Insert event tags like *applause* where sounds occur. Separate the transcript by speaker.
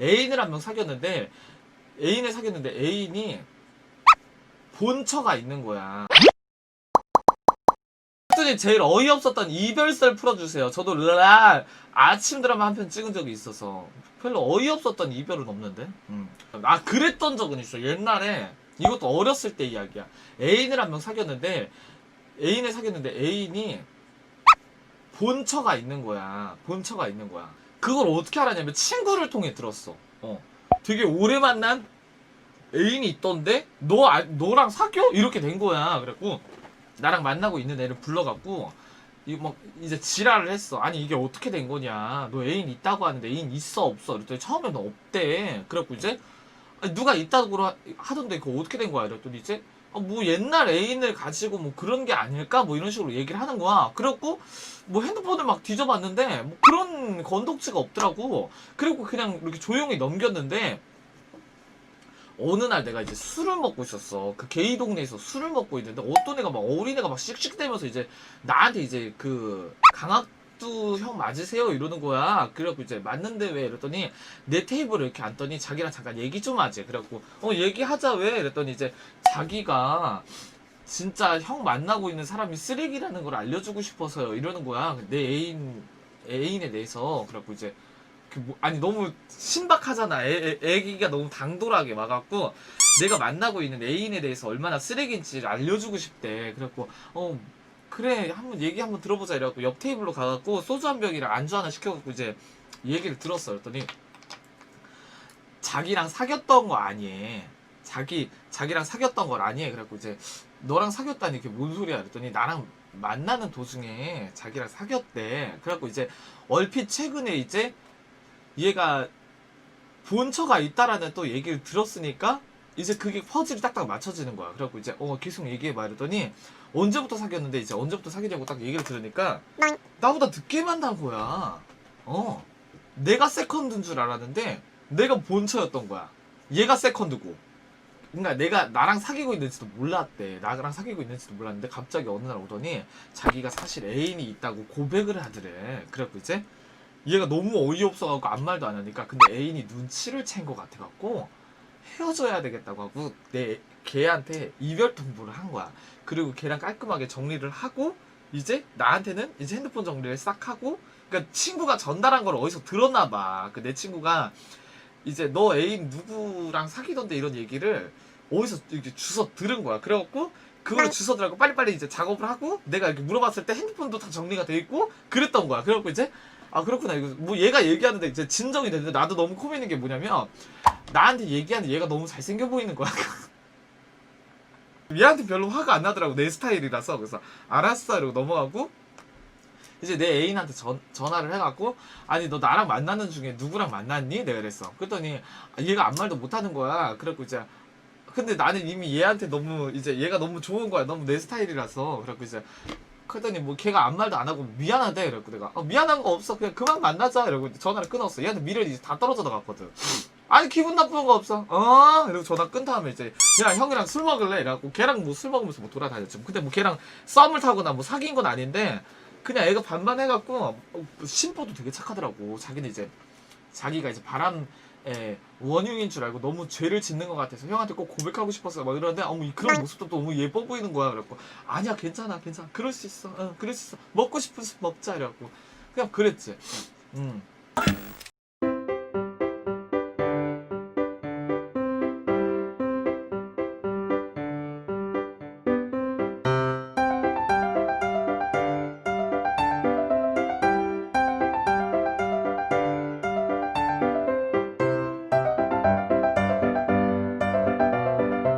Speaker 1: 애인을 한 명 사귀었는데 애인을 사귀었는데 애인이 본처가 있는 거야. 제일 어이없었던 이별설 풀어주세요. 저도 라 아침 드라마 한 편 찍은 적이 있어서 별로 어이없었던 이별은 없는데. 음. 아 그랬던 적은 있어. 옛날에 이것도 어렸을 때 이야기야. 애인을 한 명 사귀었는데 애인을 사귀었는데 애인이 본처가 있는 거야. 본처가 있는 거야. 그걸 어떻게 알았냐면 친구를 통해 들었어. 어. 되게 오래 만난 애인이 있던데 너 아, 너랑 사겨? 이렇게 된 거야. 그래갖고 나랑 만나고 있는 애를 불러갖고 이막 이제 지랄을 했어. 아니 이게 어떻게 된 거냐? 너 애인 있다고 하는데 애인 있어 없어? 그랬더니 처음에는 없대. 그래갖고 이제 누가 있다고 하- 하던데 그거 어떻게 된 거야? 그랬더니 이제 아, 뭐 옛날 애인을 가지고 뭐 그런 게 아닐까? 뭐 이런 식으로 얘기를 하는 거야. 그래갖고 뭐 핸드폰을 막 뒤져봤는데 뭐 그런 건덕지가 없더라고. 그리고 그냥 이렇게 조용히 넘겼는데 어느 날 내가 이제 술을 먹고 있었어. 그 게이 동네에서 술을 먹고 있는데 어떤 애가 막 어린 애가 막 씩씩대면서 이제 나한테 이제 그 강 학두 형 맞으세요 이러는 거야. 그래갖고 이제 맞는데 왜 이랬더니 내 테이블을 이렇게 앉더니 자기랑 잠깐 얘기 좀 하지. 그래갖고 어 얘기하자 왜 이랬더니 이제 자기가 진짜 형 만나고 있는 사람이 쓰레기라는 걸 알려주고 싶어서요 이러는 거야. 내 애인 애인에 대해서 그래갖고 이제 그 뭐, 아니 너무 신박하잖아. 애, 애, 애기가 너무 당돌하게 와갖고 내가 만나고 있는 애인에 대해서 얼마나 쓰레기인지를 알려주고 싶대. 그래갖고 어 그래 한번 얘기 한번 들어보자 이래갖고 옆 테이블로 가갖고 소주 한 병이랑 안주 하나 시켜갖고 이제 얘기를 들었어. 그랬더니 자기랑 사귀었던 거 아니에. 자기 자기랑 사귀었던 걸 아니에. 그래갖고 이제 너랑 사귀었다니 이게 뭔 소리야? 그랬더니 나랑 만나는 도중에 자기랑 사귀었대. 그래갖고 이제 얼핏 최근에 이제 얘가 본처가 있다라는 또 얘기를 들었으니까 이제 그게 퍼즐이 딱딱 맞춰지는 거야. 그래갖고 이제 어 계속 얘기해봐 이랬더니 언제부터 사귀었는데 이제 언제부터 사귀냐고 딱 얘기를 들으니까 나보다 늦게 만난 거야. 어 내가 세컨드인 줄 알았는데 내가 본처였던 거야. 얘가 세컨드고. 그러니까 내가 나랑 사귀고 있는지도 몰랐대. 나랑 사귀고 있는지도 몰랐는데 갑자기 어느 날 오더니 자기가 사실 애인이 있다고 고백을 하더래. 그래갖고 이제 얘가 너무 어이없어갖고 아무 말도 안 하니까 근데 애인이 눈치를 챈 것 같아갖고 헤어져야 되겠다고 하고 내 걔한테 이별 통보를 한 거야. 그리고 걔랑 깔끔하게 정리를 하고 이제 나한테는 이제 핸드폰 정리를 싹 하고 그러니까 친구가 전달한 걸 어디서 들었나 봐. 그 내 친구가 이제 너 애인 누구랑 사귀던데 이런 얘기를 어디서 이렇게 주워 들은 거야. 그래갖고 그걸 주워 들고 빨리빨리 이제 작업을 하고 내가 이렇게 물어봤을 때 핸드폰도 다 정리가 돼 있고 그랬던 거야. 그래갖고 이제 아 그렇구나 이거 뭐 얘가 얘기하는데 이제 진정이 됐는데 나도 너무 코미는 게 뭐냐면 나한테 얘기하는데 얘가 너무 잘생겨 보이는 거야. *laughs* 얘한테 별로 화가 안 나더라고 내 스타일이라서. 그래서 알았어 이러고 넘어가고 이제 내 애인한테 전, 전화를 해갖고 아니 너 나랑 만나는 중에 누구랑 만났니? 내가 그랬어. 그랬더니 아, 얘가 아무 말도 못하는 거야. 그래갖고 이제 근데 나는 이미 얘한테 너무 이제 얘가 너무 좋은 거야. 너무 내 스타일이라서. 그래갖고 이제 그랬더니 뭐 걔가 아무 말도 안 하고 미안하대. 이랬고 내가 어, 미안한 거 없어. 그냥 그만 만나자. 이러고 전화를 끊었어. 얘한테 미련이 이제 다 떨어져 나갔거든 아니 기분 나쁜 거 없어. 어? 이러고 전화 끈 다음에 이제 야 형이랑 술 먹을래? 이래갖고 걔랑 뭐 술 먹으면서 뭐 돌아다녔지. 근데 뭐 걔랑 썸을 타거나 뭐 사귄 건 아닌데 그냥 애가 반반 해갖고 어, 심보도 되게 착하더라고. 자기는 이제 자기가 이제 바람의 원흉인 줄 알고 너무 죄를 짓는 것 같아서 형한테 꼭 고백하고 싶었어 막 이러는데 어머 이 그런 모습도 너무 예뻐 보이는 거야. 그래갖고 아니야 괜찮아 괜찮아. 그럴 수 있어. 응 그럴 수 있어. 먹고 싶은 술 먹자. 이래갖고 그냥 그랬지. 음